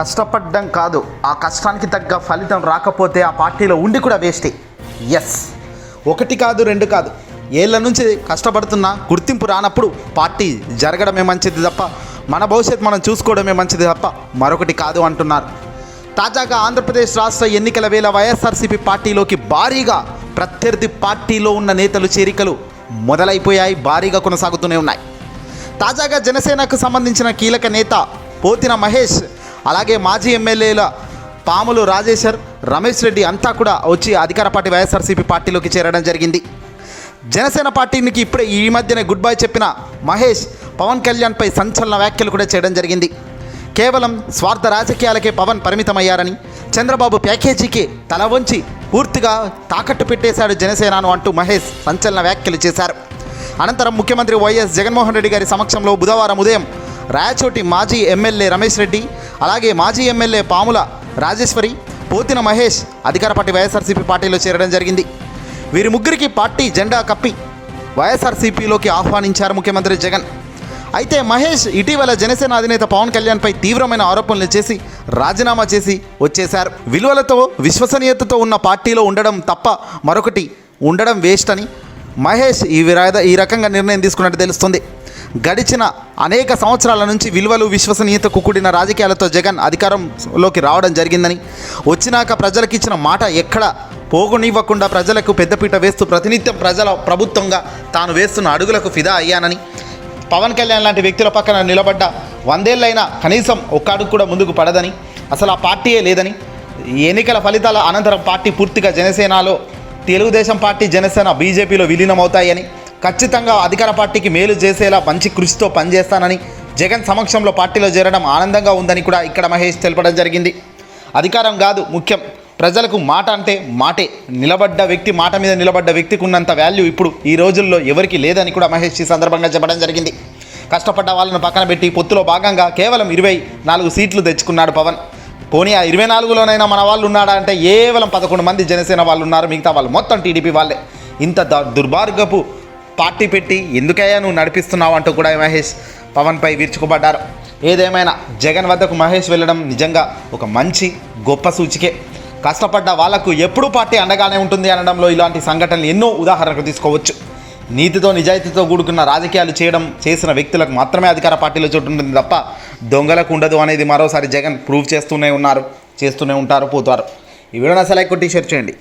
కష్టపడ్డం కాదు. ఆ కష్టానికి తగ్గ ఫలితం రాకపోతే ఆ పార్టీలో ఉండి కూడా వేస్టే. ఎస్ ఒకటి కాదు రెండు కాదు. ఏళ్ళ నుంచి కష్టపడుతున్నా గుర్తింపు రానప్పుడు పార్టీ జరగడమే మంచిది తప్ప మన భవిష్యత్తు మనం చూసుకోవడమే మంచిది తప్ప మరొకటి కాదు అంటున్నారు. తాజాగా ఆంధ్రప్రదేశ్ రాష్ట్ర ఎన్నికల వేళ వైఎస్ఆర్సీపీ పార్టీలోకి భారీగా ప్రత్యర్థి పార్టీలో ఉన్న నేతలు చేరికలు మొదలైపోయాయి భారీగా కొనసాగుతూనే ఉన్నాయి. తాజాగా జనసేనకు సంబంధించిన కీలక నేత పోతిన మహేష్ అలాగే మాజీ ఎమ్మెల్యేల పాములు రాజేశ్వర్ రమేష్ రెడ్డి అంతా కూడా వచ్చి అధికార పార్టీ వైఎస్ఆర్సీపీ పార్టీలోకి చేరడం జరిగింది. జనసేన పార్టీకి ఇప్పుడే ఈ మధ్యనే గుడ్ బై చెప్పిన మహేష్ పవన్ కళ్యాణ్పై సంచలన వ్యాఖ్యలు కూడా చేయడం జరిగింది. కేవలం స్వార్థ రాజకీయాలకే పవన్ పరిమితమయ్యారని చంద్రబాబు ప్యాకేజీకి తల వంచి పూర్తిగా తాకట్టు పెట్టేశాడు జనసేనను అంటూ మహేష్ సంచలన వ్యాఖ్యలు చేశారు. అనంతరం ముఖ్యమంత్రి వైఎస్ జగన్మోహన్ రెడ్డి గారి సమక్షంలో బుధవారం ఉదయం రాయచోటి మాజీ ఎమ్మెల్యే రమేష్ రెడ్డి అలాగే మాజీ ఎమ్మెల్యే పాముల రాజేశ్వరి పోతిన మహేష్ అధికార పార్టీ వైఎస్ఆర్సీపీ పార్టీలో చేరడం జరిగింది. వీరి ముగ్గురికి పార్టీ జెండా కప్పి వైఎస్ఆర్సీపీలోకి ఆహ్వానించారు ముఖ్యమంత్రి జగన్. అయితే మహేష్ ఇటీవల జనసేన అధినేత పవన్ కళ్యాణ్పై తీవ్రమైన ఆరోపణలు చేసి రాజీనామా చేసి వచ్చేశారు. విలువలతో విశ్వసనీయతతో ఉన్న పార్టీలో ఉండడం తప్ప మరొకటి ఉండడం వేస్ట్ అని మహేష్ ఈ విరా- ఈ రకంగా నిర్ణయం తీసుకున్నట్టు తెలుస్తుంది. గడిచిన అనేక సంవత్సరాల నుంచి విలువలు విశ్వసనీయతకు కూడిన రాజకీయాలతో జగన్ అధికారంలోకి రావడం జరిగిందని వచ్చినాక ప్రజలకు ఇచ్చిన మాట ఎక్కడ పోగునివ్వకుండా ప్రజలకు పెద్దపీట వేస్తూ ప్రతినిత్యం ప్రజల ప్రభుత్వంగా తాను వేస్తున్న అడుగులకు ఫిదా అయ్యానని పవన్ కళ్యాణ్ లాంటి వ్యక్తుల పక్కన నిలబడ్డ వందేళ్ళైనా కనీసం ఒక్క అడుగు కూడా ముందుకు పడదని అసలు ఆ పార్టీయే లేదని ఎన్నికల ఫలితాల అనంతరం పార్టీ పూర్తిగా జనసేనలో తెలుగుదేశం పార్టీ జనసేన బీజేపీలో విలీనమవుతాయని ఖచ్చితంగా అధికార పార్టీకి మేలు చేసేలా మంచి కృషితో పనిచేస్తానని జగన్ సమక్షంలో పార్టీలో చేరడం ఆనందంగా ఉందని కూడా ఇక్కడ మహేష్ తెలపడం జరిగింది. అధికారం కాదు ముఖ్యం. ప్రజలకు మాట అంటే మాటే. నిలబడ్డ వ్యక్తి మాట మీద నిలబడ్డ వ్యక్తికి ఉన్నంత వాల్యూ ఇప్పుడు ఈ రోజుల్లో ఎవరికి లేదని కూడా మహేష్ ఈ సందర్భంగా చెప్పడం జరిగింది. కష్టపడ్డ వాళ్ళను పక్కన పెట్టి పొత్తులో భాగంగా కేవలం ఇరవై నాలుగు సీట్లు తెచ్చుకున్నాడు పవన్. పోనీ ఆ ఇరవై నాలుగులోనైనా మన వాళ్ళు ఉన్నాడా అంటే కేవలం పదకొండు మంది జనసేన వాళ్ళు ఉన్నారు మిగతా వాళ్ళు మొత్తం టీడీపీ వాళ్ళే. ఇంత ద- దుర్మార్గపు పార్టీ పెట్టి ఎందుకయ్యా నువ్వు నడిపిస్తున్నావు అంటూ కూడా మహేష్ పవన్పై విరుచుకుపడ్డారు. ఏదేమైనా జగన్ వద్దకు మహేష్ వెళ్ళడం నిజంగా ఒక మంచి గొప్ప సూచికే. కష్టపడ్డ వాళ్ళకు ఎప్పుడూ పార్టీ అండగానే ఉంటుంది అనడంలో ఇలాంటి సంఘటనలు ఎన్నో ఉదాహరణకు తీసుకోవచ్చు. నీతితో నిజాయితీతో కూడుకున్న రాజకీయాలు చేయడం చేసిన వ్యక్తులకు మాత్రమే అధికార పార్టీలో చోటు ఉంటుంది తప్ప దొంగలకు ఉండదు అనేది మరోసారి జగన్ ప్రూవ్ చేస్తూనే ఉన్నారు చేస్తూనే ఉంటారు పోతారు. ఈ వీడియోని అసలు లైక్ కొట్టి షేర్ చేయండి.